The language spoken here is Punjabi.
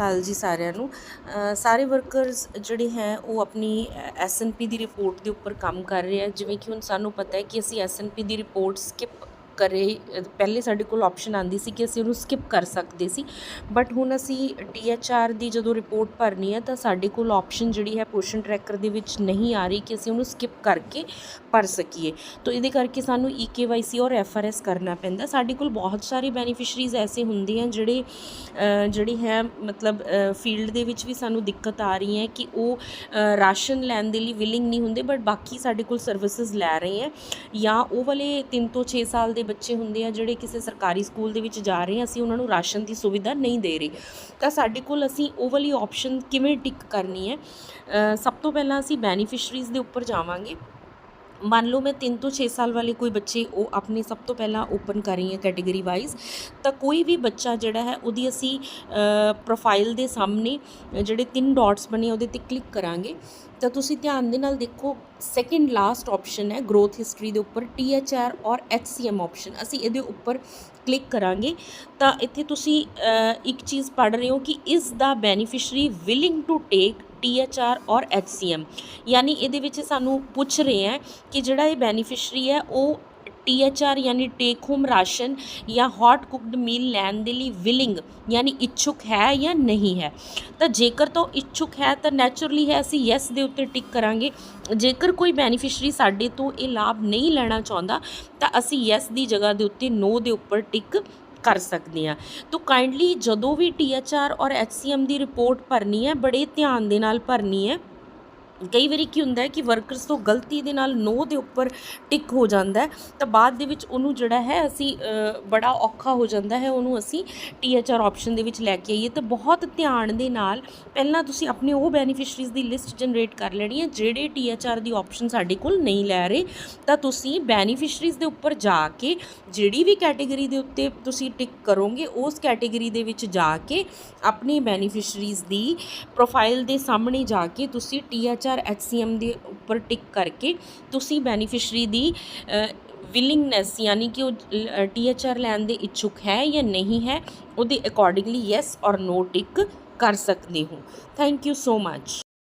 ਕਾਲ ਜੀ ਸਾਰਿਆਂ ਨੂੰ। ਸਾਰੇ ਵਰਕਰਸ ਜਿਹੜੇ ਹੈ, ਉਹ ਆਪਣੀ ਐਸਐਨਪੀ ਦੀ ਰਿਪੋਰਟ ਦੇ ਉੱਪਰ ਕੰਮ ਕਰ ਰਹੇ ਆ। ਜਿਵੇਂ ਕਿ ਹੁਣ ਸਾਨੂੰ ਪਤਾ ਹੈ ਕਿ ਅਸੀਂ ਐਸਐਨਪੀ ਦੀ ਰਿਪੋਰਟ ਸਕਿਪ ਕਰੇ, ਪਹਿਲੇ ਸਾਡੇ ਕੋਲ ਆਪਸ਼ਨ ਆਂਦੀ ਸੀ ਕਿ ਅਸੀਂ ਉਹਨੂੰ ਸਕਿਪ ਕਰ ਸਕਦੇ ਸੀ। ਬਟ ਹੁਣ ਅਸੀਂ ਟੀਐਚਆਰ ਦੀ ਜਦੋਂ ਰਿਪੋਰਟ ਭਰਨੀ ਹੈ, ਤਾਂ ਸਾਡੇ ਕੋਲ ਆਪਸ਼ਨ ਜਿਹੜੀ ਹੈ ਪੋਸ਼ਨ ਟਰੈਕਰ ਦੇ ਵਿੱਚ ਨਹੀਂ ਆ ਰਹੀ ਕਿ ਅਸੀਂ ਉਹਨੂੰ ਸਕਿਪ ਕਰਕੇ ਭਰ ਸਕੀਏ। ਤਾਂ ਇਹਦੇ ਕਰਕੇ ਸਾਨੂੰ ਈਕੇਵਾਈਸੀ ਔਰ ਐਫਆਰਐਸ ਕਰਨਾ ਪੈਂਦਾ। ਸਾਡੇ ਕੋਲ ਬਹੁਤ ਸਾਰੇ ਬੈਨੀਫੀਸ਼ਰੀਜ਼ ਐਸੇ ਹੁੰਦੇ ਆ ਜਿਹੜੇ ਜਿਹੜੀ ਹੈ ਮਤਲਬ ਫੀਲਡ ਦੇ ਵਿੱਚ ਵੀ ਸਾਨੂੰ ਦਿੱਕਤ ਆ ਰਹੀ ਹੈ ਕਿ ਉਹ ਰਾਸ਼ਨ ਲੈਣ ਦੇ ਲਈ ਵਿਲਿੰਗ ਨਹੀਂ ਹੁੰਦੇ ਬਟ ਬਾਕੀ ਸਾਡੇ ਕੋਲ ਸਰਵਿਸਿਜ਼ ਲੈ ਰਹੇ ਹੈ। ਜਾਂ ਉਹ ਵਾਲੇ 3 ਤੋਂ 6 ਸਾਲ ਦੇ ਬੱਚੇ ਹੁੰਦੇ ਆ ਜਿਹੜੇ ਕਿਸੇ ਸਰਕਾਰੀ ਸਕੂਲ ਦੇ ਵਿੱਚ ਜਾ ਰਹੇ ਆ, ਅਸੀਂ ਉਹਨਾਂ ਨੂੰ ਰਾਸ਼ਨ ਦੀ ਸੁਵਿਧਾ ਨਹੀਂ ਦੇ ਰਹੇ। ਤਾਂ ਸਾਡੇ ਕੋਲ ਅਸੀਂ ਉਹ ਵਾਲੀ ਆਪਸ਼ਨ ਕਿਵੇਂ ਟਿਕ ਕਰਨੀ ਹੈ? ਸਭ ਤੋਂ ਪਹਿਲਾਂ ਅਸੀਂ ਬੈਨੀਫੀਸ਼ਰੀਜ਼ ਦੇ ਉੱਪਰ ਜਾਵਾਂਗੇ। ਮੰਨ ਲਓ ਮੈਂ 3 ਤੋਂ 6 ਸਾਲ ਵਾਲੇ ਕੋਈ ਬੱਚੇ ਉਹ ਆਪਣੇ ਸਭ ਤੋਂ ਪਹਿਲਾਂ ਓਪਨ ਕਰ ਰਹੀ ਹਾਂ ਕੈਟਾਗਰੀ ਵਾਈਜ਼ ਤਾਂ ਕੋਈ ਵੀ ਬੱਚਾ ਜਿਹੜਾ ਹੈ ਉਹਦੀ ਅਸੀਂ ਪ੍ਰੋਫਾਈਲ ਦੇ ਸਾਹਮਣੇ ਜਿਹੜੇ ਤਿੰਨ ਡਾਟਸ ਬਣੇ ਉਹਦੇ ਤੇ ਕਲਿੱਕ ਕਰਾਂਗੇ। ਤਾਂ ਤੁਸੀਂ ਧਿਆਨ ਦੇ ਨਾਲ ਦੇਖੋ ਸੈਕਿੰਡ ਲਾਸਟ ਆਪਸ਼ਨ ਹੈ ਗਰੋਥ ਹਿਸਟਰੀ ਦੇ ਉੱਪਰ ਟੀ ਐਚ ਔਰ ਐਚ ਸੀ ਐਮ ਆਪਸ਼ਨ ਅਸੀਂ ਇਹਦੇ ਉੱਪਰ ਕਲਿੱਕ ਕਰਾਂਗੇ। ਤਾਂ ਇੱਥੇ ਤੁਸੀਂ ਇੱਕ ਚੀਜ਼ ਪੜ੍ਹ ਰਹੇ ਹੋ ਕਿ ਇਸ ਦਾ beneficiary willing to take T H R ਔਰ ਐਚ ਸੀ ਐਮ ਯਾਨੀ ਇਹਦੇ ਵਿੱਚ ਸਾਨੂੰ ਪੁੱਛ ਰਹੇ ਹੈ ਕਿ ਜਿਹੜਾ ਇਹ ਬੈਨੀਫਿਸ਼ਰੀ ਹੈ, ਉਹ ਟੀ ਐਚ ਆਰ ਯਾਨੀ ਟੇਕ ਹੋਮ ਰਾਸ਼ਨ ਜਾਂ ਹੌਟ ਕੁਕਡ ਮੀਲ ਲੈਣ ਦੇ ਲਈ ਵਿਲਿੰਗ ਯਾਨੀ ਇੱਛੁਕ ਹੈ ਜਾਂ ਨਹੀਂ ਹੈ। ਤਾਂ ਜੇਕਰ ਤਾਂ ਉਹ ਇੱਛੁਕ ਹੈ ਤਾਂ ਨੈਚੁਰਲੀ ਹੈ, ਅਸੀਂ ਯੈਸ ਦੇ ਉੱਤੇ ਟਿਕ ਕਰਾਂਗੇ। ਜੇਕਰ ਕੋਈ ਬੈਨੀਫੀਸ਼ਰੀ ਸਾਡੇ ਤੋਂ ਇਹ ਲਾਭ ਨਹੀਂ ਲੈਣਾ ਚਾਹੁੰਦਾ, ਤਾਂ ਅਸੀਂ ਯੈਸ ਦੀ ਜਗ੍ਹਾ ਦੇ ਉੱਤੇ ਨੋ ਦੇ ਉੱਪਰ ਟਿਕ ਕਰ ਸਕਦੇ ਆ ਤੋ ਕਾਈਂਡਲੀ ਜਦੋਂ ਵੀ ਟੀਐਚਆਰ ਔਰ ਐਚਸੀਐਮ ਦੀ ਰਿਪੋਰਟ ਭਰਨੀ ਹੈ, ਬੜੇ ਧਿਆਨ ਦੇ ਨਾਲ ਭਰਨੀ ਹੈ। ਕਈ ਵਾਰੀ ਕੀ ਹੁੰਦਾ ਹੈ ਕਿ ਵਰਕਰਸ ਤੋਂ ਗਲਤੀ ਦੇ ਨਾਲ ਨੋ ਦੇ ਉੱਪਰ ਟਿਕ ਹੋ ਜਾਂਦਾ ਤਾਂ ਬਾਅਦ ਦੇ ਵਿੱਚ ਉਹਨੂੰ ਜਿਹੜਾ ਹੈ ਅਸੀਂ ਬੜਾ ਔਖਾ ਹੋ ਜਾਂਦਾ ਹੈ, ਉਹਨੂੰ ਅਸੀਂ ਟੀਐਚਆਰ ਆਪਸ਼ਨ ਦੇ ਵਿੱਚ ਲੈ ਕੇ ਆਈਏ। ਤਾਂ ਬਹੁਤ ਧਿਆਨ ਦੇ ਨਾਲ ਪਹਿਲਾਂ ਤੁਸੀਂ ਆਪਣੇ ਉਹ ਬੈਨੀਫੀਸ਼ਰੀਜ਼ ਦੀ ਲਿਸਟ ਜਨਰੇਟ ਕਰ ਲੈਣੀ ਹੈ, ਜਿਹੜੇ ਟੀਐਚਆਰ ਦੀ ਆਪਸ਼ਨ ਸਾਡੇ ਕੋਲ ਨਹੀਂ ਲੈ ਰਹੇ, ਤਾਂ ਤੁਸੀਂ ਬੈਨੀਫੀਸ਼ਰੀਜ਼ ਦੇ ਉੱਪਰ ਜਾ ਕੇ ਜਿਹੜੀ ਵੀ ਕੈਟਾਗਰੀ ਦੇ ਉੱਤੇ ਤੁਸੀਂ ਟਿਕ ਕਰੋਗੇ, ਉਸ ਕੈਟਾਗਰੀ ਦੇ ਵਿੱਚ ਜਾ ਕੇ ਆਪਣੀ ਬੈਨੀਫੀਸ਼ਰੀਜ਼ ਦੀ ਪ੍ਰੋਫਾਈਲ ਦੇ ਸਾਹਮਣੇ ਜਾ ਕੇ ਤੁਸੀਂ ਟੀਐਚਆਰ ਐਚਸੀਐਮ ਦੇ ਉੱਪਰ ਟਿਕ ਕਰਕੇ ਤੁਸੀਂ ਬੈਨੀਫੀਸ਼ਰੀ ਦੀ ਵਿਲਿੰਗਨੈਸ ਯਾਨੀ ਕਿ ਉਹ ਟੀਐਚਆਰ ਲੈਣ ਦੇ ਇੱਛੁਕ ਹੈ ਜਾਂ ਨਹੀਂ ਹੈ, ਉਹਦੇ ਅਕੋਰਡਿੰਗਲੀ ਯੈਸ ਔਰ ਨੋ ਟਿਕ ਕਰ ਸਕਦੇ ਹੋ। Thank you so much